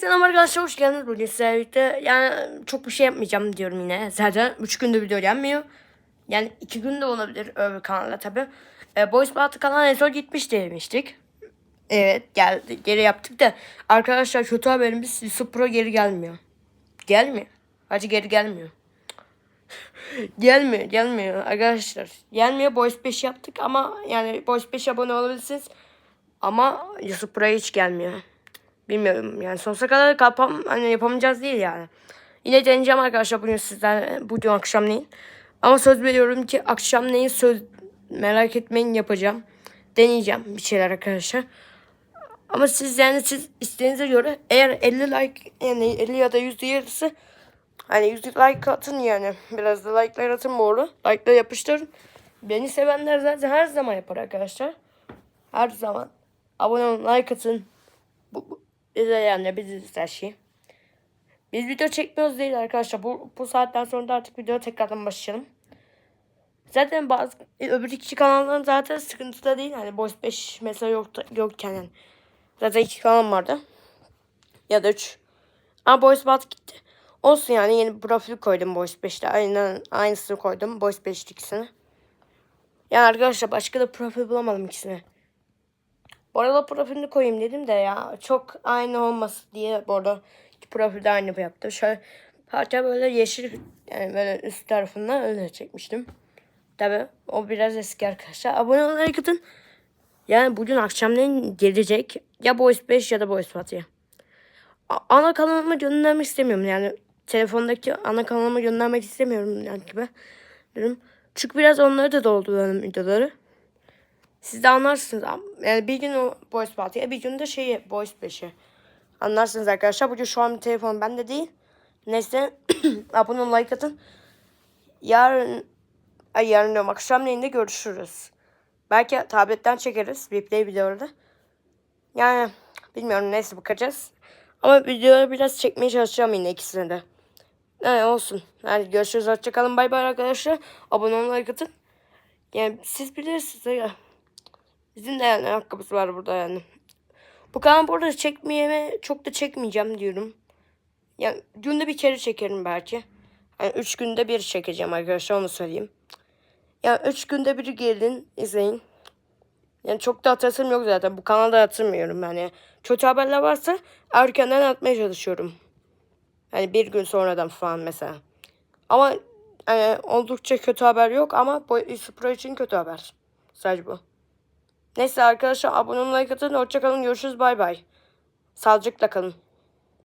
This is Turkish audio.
Selam arkadaşlar hoş geldiniz. Bugün sizlerle yani çok bir şey yapmayacağım diyorum yine. Zaten 3 gündür video gelmiyor. Yani 2 günde olabilir öbür kanalda tabi e, Boys Batı kanalına en son gitmiş demiştik. Evet geldi geri yaptık da. Arkadaşlar kötü haberimiz Yusuf Pro geri gelmiyor. Gelmiyor. Hacı geri gelmiyor. Gelmiyor gelmiyor arkadaşlar. Gelmiyor Boys 5 yaptık ama yani Boys 5 abone olabilirsiniz. Ama Yusuf Pro'ya hiç gelmiyor Bilmiyorum yani sonsuza kadar kapam hani yapamayacağız değil yani. Yine deneyeceğim arkadaşlar bugün sizden bugün akşamleyin. Ama söz veriyorum ki akşamleyin söz merak etmeyin yapacağım. Deneyeceğim bir şeyler arkadaşlar. Ama siz yani siz isteğinize göre eğer 50 like yani 50 ya da 100 yarısı hani 100 like atın yani. Biraz da like'lar atın bu arada. Like'lar yapıştırın. Beni sevenler zaten her zaman yapar arkadaşlar. Her zaman. Abone olun, like atın. Bu, bu izleyenler biziz her şey. Biz video çekmiyoruz değil arkadaşlar. Bu, bu saatten sonra da artık video tekrardan başlayalım. Zaten bazı öbür iki kanalların zaten sıkıntı da değil. Hani Boys 5 mesela yok, yokken yani. Zaten iki kanal vardı. Ya da üç. Ama Boys Bat gitti. Olsun yani yeni profil koydum Boys 5'te. Aynen aynısını koydum. Boys 5'te ikisini. Yani arkadaşlar başka da profil bulamadım ikisine. Bu arada profilini koyayım dedim de ya çok aynı olmasın diye bu arada profilde aynı yaptım. Şöyle parça böyle yeşil yani böyle üst tarafından öyle çekmiştim. Tabi o biraz eski arkadaşlar. Abone olmayı katın. Yani bugün akşamleyin gelecek ya Boys 5 ya da Boys Fatih. Ana kanalıma göndermek istemiyorum yani telefondaki ana kanalıma göndermek istemiyorum yani gibi. Diyorum. Çünkü biraz onları da dolduralım videoları. Siz de anlarsınız. Yani bir gün o Boys Party'ye bir gün de şeyi Boys 5'i. Anlarsınız arkadaşlar. Bugün şu an bir telefon bende değil. Neyse abone like atın. Yarın ay yarın diyorum akşamleyin de görüşürüz. Belki tabletten çekeriz. Replay videoları. Yani bilmiyorum neyse bakacağız. Ama videoları biraz çekmeye çalışacağım yine ikisini de. Yani olsun. Hadi görüşürüz. Hoşçakalın. Bay bay arkadaşlar. Abone olun like atın. Yani siz bilirsiniz ya. Bizim de yani ayakkabısı var burada yani. Bu kanal burada çekmeyeme çok da çekmeyeceğim diyorum. Yani günde bir kere çekerim belki. Yani üç günde bir çekeceğim arkadaşlar onu söyleyeyim. Yani üç günde bir gelin izleyin. Yani çok da atasım yok zaten. Bu kanalda atılmıyorum yani. Kötü haberler varsa erkenden atmaya çalışıyorum. Yani bir gün sonradan falan mesela. Ama yani oldukça kötü haber yok ama bu Pro için kötü haber. Sadece bu. Neyse arkadaşlar abone olmayı like atın. Hoşçakalın. Görüşürüz. Bay bay. Sağlıcakla kalın.